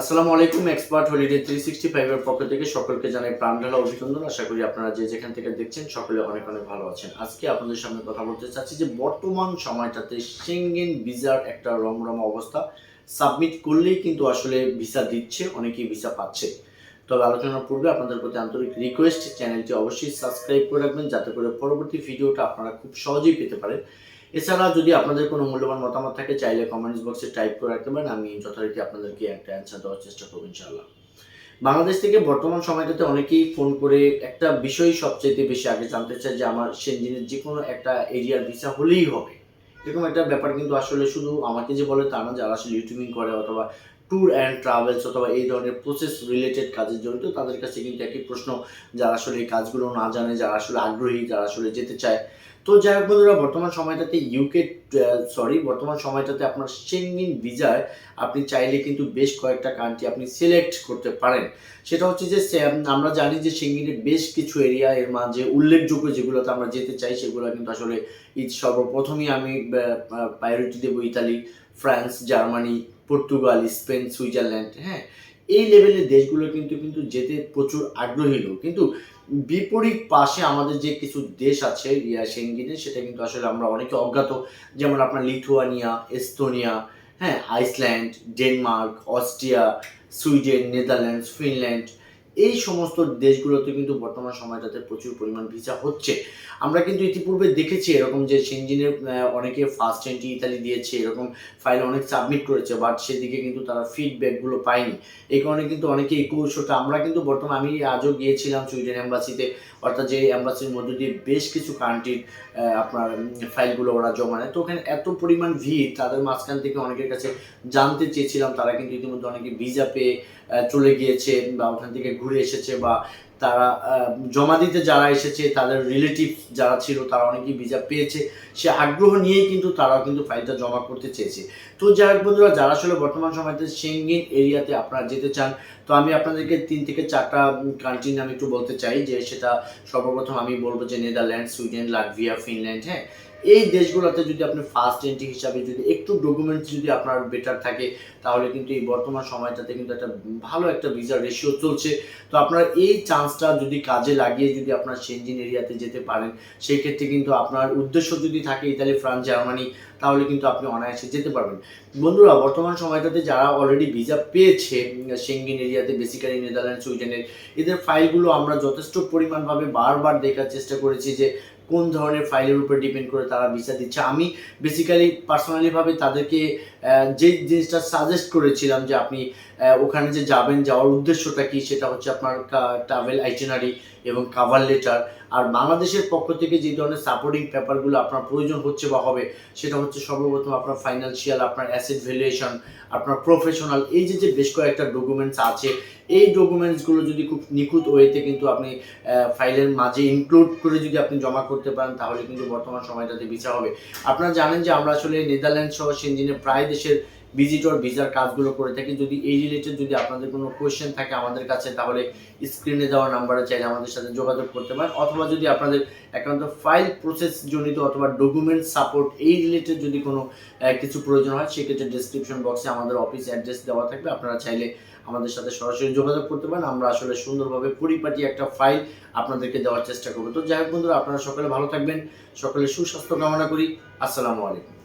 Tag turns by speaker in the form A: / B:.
A: আসসালামু আলাইকুম expert holiday three sixty ফাইভের পক্ষ থেকে সকলকে জানাই প্রাণ ঢালা অভিনন্দন। আশা করি আপনারা যে যেখান থেকে দেখছেন সকলে অনেক অনেক ভালো আছেন। আজকে আপনাদের সামনে কথা বলতে চাচ্ছি যে বর্তমান সময়টাতে সেঙ্গেন ভিসার একটা রমরমা অবস্থা সাবমিট করলেই কিন্তু আসলে ভিসা দিচ্ছে, অনেকেই ভিসা পাচ্ছে। তবে আলোচনার পূর্বে আপনাদের প্রতি আন্তরিক রিকোয়েস্ট চ্যানেলটি অবশ্যই সাবস্ক্রাইব করে রাখবেন, যাতে করে পরবর্তী ভিডিওটা আপনারা খুব সহজেই পেতে পারেন। এছাড়া যদি আপনাদের কোনো মূল্যবান মতামত থাকে, চাইলে কমেন্টস বক্সে টাইপ করে রাখতে পারেন। আমি যথারীতি আপনাদেরকে একটা অ্যান্সার দেওয়ার চেষ্টা করব ইনশাল্লাহ বাংলাদেশ থেকে বর্তমান সময়টাতে অনেকেই ফোন করে একটা বিষয় সবচেয়ে বেশি আগে জানতে চায় যে, আমার সেনজিনের যে কোনো একটা এরিয়ার ভিসা হলেই হবে। এরকম একটা ব্যাপার কিন্তু আসলে শুধু আমাকে যে বলে তা না, যারা আসলে ইউটিউবিং করে অথবা ট্যুর অ্যান্ড ট্রাভেলস অথবা এই ধরনের প্রসেস রিলেটেড কাজের জড়িত তাদের কাছে কিন্তু একই প্রশ্ন যারা আসলে এই কাজগুলো না জানে, যারা আসলে আগ্রহী, যারা আসলে যেতে চায়। তো যাই হোক বন্ধুরা, বর্তমান সময়টাতে ইউকে সরি বর্তমান সময়টাতে আপনার সেঙ্গিন ভিসায় আপনি চাইলে কিন্তু বেশ কয়েকটা কান্ট্রি আপনি সিলেক্ট করতে পারেন। সেটা হচ্ছে যে আমরা জানি যে সেঙ্গিনের বেশ কিছু এরিয়া এর মাঝে উল্লেখযোগ্য যেগুলোতে আমরা যেতে চাই, সেগুলো কিন্তু আসলে সর্বপ্রথমই আমি প্রায়োরিটি দেবো Italy, France, Germany Portugal Spain Switzerland হ্যাঁ এই লেভেলের দেশগুলো কিন্তু কিন্তু যেতে প্রচুর আগ্রহী লোক। কিন্তু বিপরীত পাশে আমাদের যে কিছু দেশ আছে, ইয়া সেঙ্গিনে, সেটা কিন্তু আসলে আমরা অনেকে অজ্ঞাত। যেমন আপনার লিথুয়ানিয়া, এস্তোনিয়া হ্যাঁ Iceland, Denmark, Austria, Sweden, Netherlands, Finland এই সমস্ত দেশগুলোতে কিন্তু বর্তমান সময়টাতে প্রচুর পরিমাণ ভিসা হচ্ছে। আমরা কিন্তু ইতিপূর্বে দেখেছি এরকম যে সেনজিনের অনেকে ফার্স্ট এন্ট্রি ইতালি দিয়েছে, এরকম ফাইল অনেক সাবমিট করেছে বাট সেদিকে কিন্তু তারা ফিডব্যাকগুলো পায়নি। এই কারণে কিন্তু অনেকে এই কৌশলটা আমরা কিন্তু বর্তমানে, আমি আজও গিয়েছিলাম সুইডেন অ্যাম্বাসিতে অর্থাৎ যে অ্যাম্বাসির মধ্য দিয়ে বেশ কিছু কান্ট্রির আপনার ফাইলগুলো ওরা জমা নেয়। তো ওখানে এত পরিমাণ ভিড়, তাদের মাঝখান থেকে অনেকের কাছে জানতে চেয়েছিলাম, তারা কিন্তু ইতিমধ্যে অনেকে ভিসা পেয়ে চলে গিয়েছে, বা ওখান থেকে ঘুরে এসেছে বা তারা জমা দিতে যারা এসেছে, তাদের রিলেটিভ যারা ছিল, তারা অনেকেই ভিসা পেয়েছে। সে আগ্রহ নিয়েই কিন্তু তারাও কিন্তু ফাইলটা জমা করতে চেয়েছে। তো যাই বন্ধুরা, যারা আসলে বর্তমান সময়তে সেঙ্গিন এরিয়াতে আপনারা যেতে চান, তো আমি আপনাদেরকে তিন থেকে চারটা কান্ট্রির নাম একটু বলতে চাই, যে সেটা সর্বপ্রথম আমি বলব যে নেদারল্যান্ড সুইডেন লাটভিয়া ফিনল্যান্ড হ্যাঁ? এই দেশগুলোতে যদি আপনি ফার্স্ট এন্ট্রি হিসাবে যদি একটু ডকুমেন্টস যদি আপনার বেটার থাকে, তাহলে কিন্তু এই বর্তমান সময়টাতে কিন্তু একটা ভালো একটা ভিসা রেশিও চলছে। তো আপনার এই চান্সটা যদি কাজে লাগিয়ে যদি আপনার সেনজিন এরিয়াতে যেতে পারেন সেই ক্ষেত্রে কিন্তু আপনার উদ্দেশ্য যদি থাকে ইতালি ফ্রান্স জার্মানি তাহলে কিন্তু আপনি অনায়াসে যেতে পারবেন। বন্ধুরা, বর্তমান সময়টাতে যারা অলরেডি ভিসা পেয়েছে সেঙ্গিন এরিয়াতে বেসিক্যালি নেদারল্যান্ড সুইডেনের এদের ফাইলগুলো আমরা যথেষ্ট পরিমাণভাবে বারবার দেখার চেষ্টা করেছি যে কোন ধরনের ফাইলের উপর ডিপেন্ড করে তারা ভিসা দিচ্ছে। আমি বেসিক্যালি পার্সোনালিভাবে তাদেরকে যে জিনিসটা সাজেস্ট করেছিলাম যে আপনি ওখানে যে যাবেন, যাওয়ার উদ্দেশ্যটা কি, সেটা হচ্ছে আপনার ট্রাভেল আইটেনারি এবং কাভার লেটার আর বাংলাদেশের পক্ষ থেকে যে ধরনের সাপোর্টিং পেপারগুলো আপনার প্রয়োজন হচ্ছে বা হবে, সেটা হচ্ছে সর্বপ্রথম আপনার ফাইন্যান্সিয়াল আপনার অ্যাসেট ভ্যালুয়েশন আপনার প্রফেশনাল এই যে যে বেশ কয়েকটা ডকুমেন্টস আছে, এই ডকুমেন্টসগুলো যদি খুব নিখুঁত ওয়েতে কিন্তু আপনি ফাইলের মাঝে ইনক্লুড করে যদি আপনি জমা করতে পারেন, তাহলে কিন্তু বর্তমান সময়টাতে বিচার হবে। আপনারা জানেন যে আমরা আসলে নেদারল্যান্ড সহ সেনজিনের প্রায় দেশের ভিজিটর ভিসার কাজগুলো করে থাকি। যদি এই রিলেটেড যদি আপনাদের কোনো কোয়েশ্চেন থাকে আমাদের কাছে, তাহলে স্ক্রিনে দেওয়া নাম্বারে চাইলে আমাদের সাথে যোগাযোগ করতে পারেন। অথবা যদি আপনাদের একান্ত ফাইল প্রসেস জনিত অথবা ডকুমেন্ট সাপোর্ট এই রিলেটেড যদি কোনো কিছু প্রয়োজন হয়, সেক্ষেত্রে ডিসক্রিপশন বক্সে আমাদের অফিস অ্যাড্রেস দেওয়া থাকবে। আপনারা চাইলে আমাদের সাথে সরাসরি যোগাযোগ করতে পারেন। আমরা আসলে সুন্দরভাবে পরিপাটি একটা ফাইল আপনাদেরকে দেওয়ার চেষ্টা করব। তো যাই হোক বন্ধুরা, আপনারা সকলে ভালো থাকবেন। সকলে সুস্বাস্থ্য কামনা করি। আসসালামু আলাইকুম।